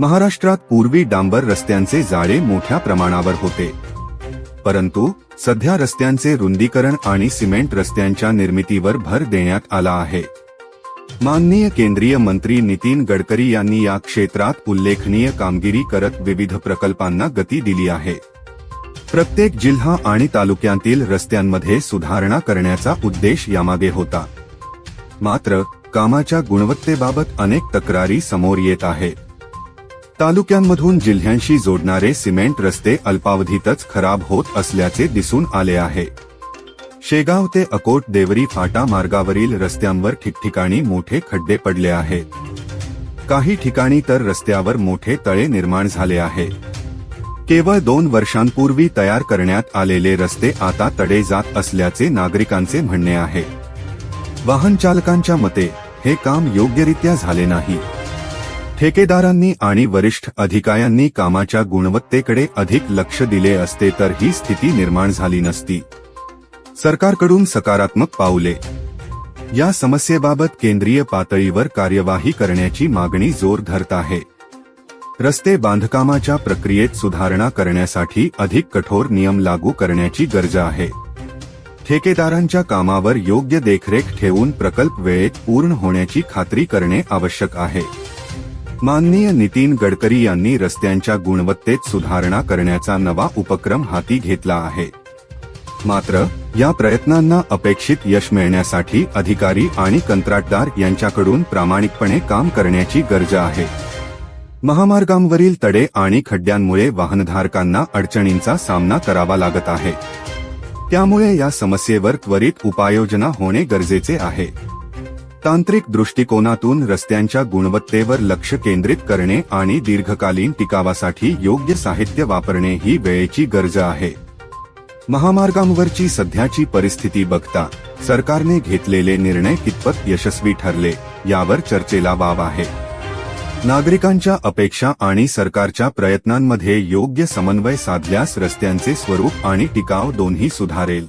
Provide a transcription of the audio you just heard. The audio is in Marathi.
महाराष्ट्रात पूर्वी डांबर रस्त्यांचे जाळे मोठ्या प्रमाणावर होते. परंतु सध्या रस्त्यांचे रुंदीकरण आणि सिमेंट रस्त्यांच्या निर्मितीवर भर देण्यात आला आहे. माननीय केंद्रीय मंत्री नितीन गडकरी यांनी या क्षेत्रात उल्लेखनीय कामगिरी करत विविध प्रकल्पांना गती दिली आहे. प्रत्येक जिल्हा आणि तालुक्यांतील रस्त्यांमध्ये सुधारणा करण्याचा उद्देश यामागे होता. मात्र कामाच्या गुणवत्तेबाबत अनेक तक्रारी समोर येत आहेत. तालुक्यांमधून जिल्ह्यांशी जोडणारे सिमेंट रस्ते अल्पावधीतच खराब होत असल्याचे दिसून आले आहे. शेगाव ते अकोट देवरी फाटा मार्गावरील रस्त्यांवर ठिकठिकाणी मोठे खड्डे पडले आहेत. काही ठिकाणी तर रस्त्यावर मोठे तळे निर्माण झाले आहे. केवळ दोन वर्षांपूर्वी तयार करण्यात आलेले रस्ते आता तडे जात असल्याचे नागरिकांचे म्हणणे आहे. वाहन चालकांच्या मते हे काम योग्यरित्या झाले नाही. ठेकेदारांनी आणि वरिष्ठ अधिकाऱ्यांनी कामाच्या गुणवत्तेकडे अधिक लक्ष दिले असते तर ही स्थिती निर्माण झाली नसती. सरकारकडून सकारात्मक पाऊले. या समस्येबाबत केंद्रीय पातळीवर कार्यवाही करण्याची मागणी जोर धरत आहे. रस्ते बांधकामाच्या प्रक्रियेत सुधारणा करण्यासाठी अधिक कठोर नियम लागू करण्याची गरज आहे. ठेकेदारांच्या कामावर योग्य देखरेख ठेवून प्रकल्प वेळेत पूर्ण होण्याची खात्री करणे आवश्यक आहे. माननीय नितीन गडकरी यांनी रस्त्यांच्या गुणवत्तेत सुधारणा करण्याचा नवा उपक्रम हाती घेतला आहे. मात्र या प्रयत्नांना अपेक्षित यश मिळण्यासाठी अधिकारी आणि कंत्राटदार यांच्याकडून प्रामाणिकपणे काम करण्याची गरज आहे. महामार्गांवरील तडे आणि खड्ड्यांमुळे वाहनधारकांना अडचणींचा सामना करावा लागत आहे. त्यामुळे या समस्येवर त्वरित उपाययोजना होणे गरजेचे आहे. तांत्रिक दृष्टिकोनातून रस्त्यांच्या गुणवत्तेवर लक्ष केंद्रित करणे आणि दीर्घकालीन टिकावासाठी योग्य साहित्य वापरणे ही वेळेची गरज आहे. महामार्गांवरची सध्याची परिस्थिती बघता सरकारने घेतलेले निर्णय कितपत यशस्वी ठरले यावर चर्चेला वाव आहे. नागरिकांच्या अपेक्षा आणि सरकारच्या प्रयत्नांमध्ये योग्य समन्वय साधल्यास रस्त्यांचे स्वरूप आणि टिकाव दोन्ही सुधारेल.